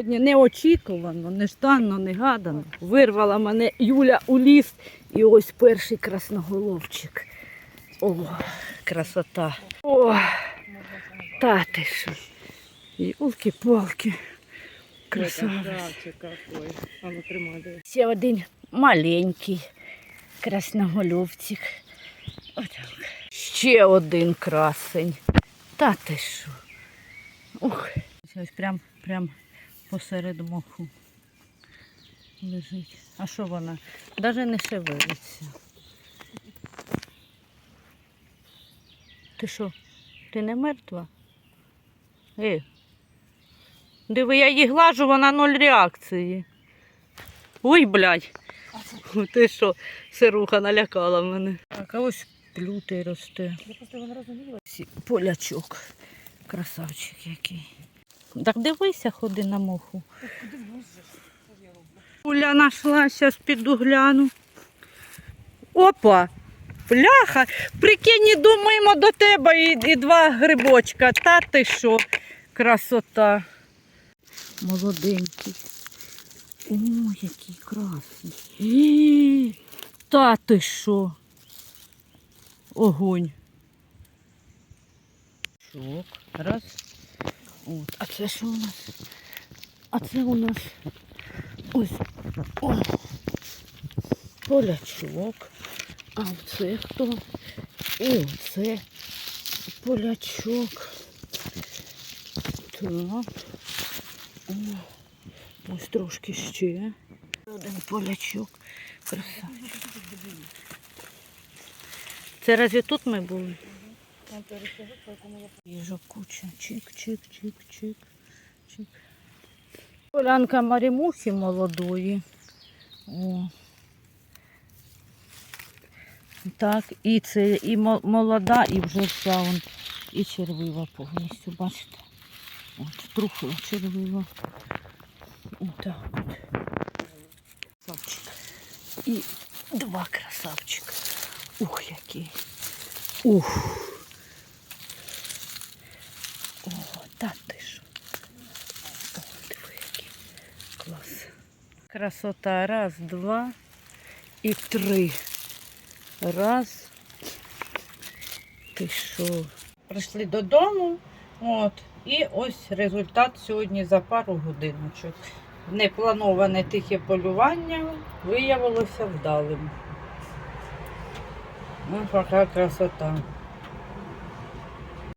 Сьогодні неочікувано, нежданно, негадано. Вирвала мене Юля у ліс і ось перший красноголовчик. О, красота. О, та що. Красавець. Ну тримай, диви. Ще один маленький красноголовчик. Отак. Ще один красень. Та ти що? Ух. Ось прям, прям посеред моху лежить. А що вона? Навіть не шевелиться. Ти що? Ти не мертва? Ей. Диви, я її глажу, вона ноль реакції. Ой, блядь. Ти що, сируха налякала мене. Так, а ось плютий росте. Полячок. Красавчик який. Так дивися, ходи на моху. Уля знайшла, зараз піду гляну. Опа! Бляха! Прикинь, іду мимо до тебе і, і два грибочка. Та ти що? Красота. Молоденький. О, який красний. Е, Та ти що? Огонь. Шок. Раз. От. А це що у нас? А це у нас ось о, полячок. А це хто? І оце полячок. Так. О, ось трошки ще. Один полячок. Красавчик. Це разве тут ми були? Там перескажу, поэтому я Їжок куча. Чик, чик, чик, чик, чик. Полянка марімухи молодої. О. Так, і це і молода, і вже вся он, і червива повністю, бачите? От, трухла червива. Отак от. Красавчик. І два красавчика. Ух, який. Ух. О, та ти що. О, диви, який клас. Красота. Раз, два і три. Раз. Ти що? Прийшли додому. От. І ось результат сьогодні за пару годиночок. Неплановане тихе полювання виявилося вдалим. Ось така красота.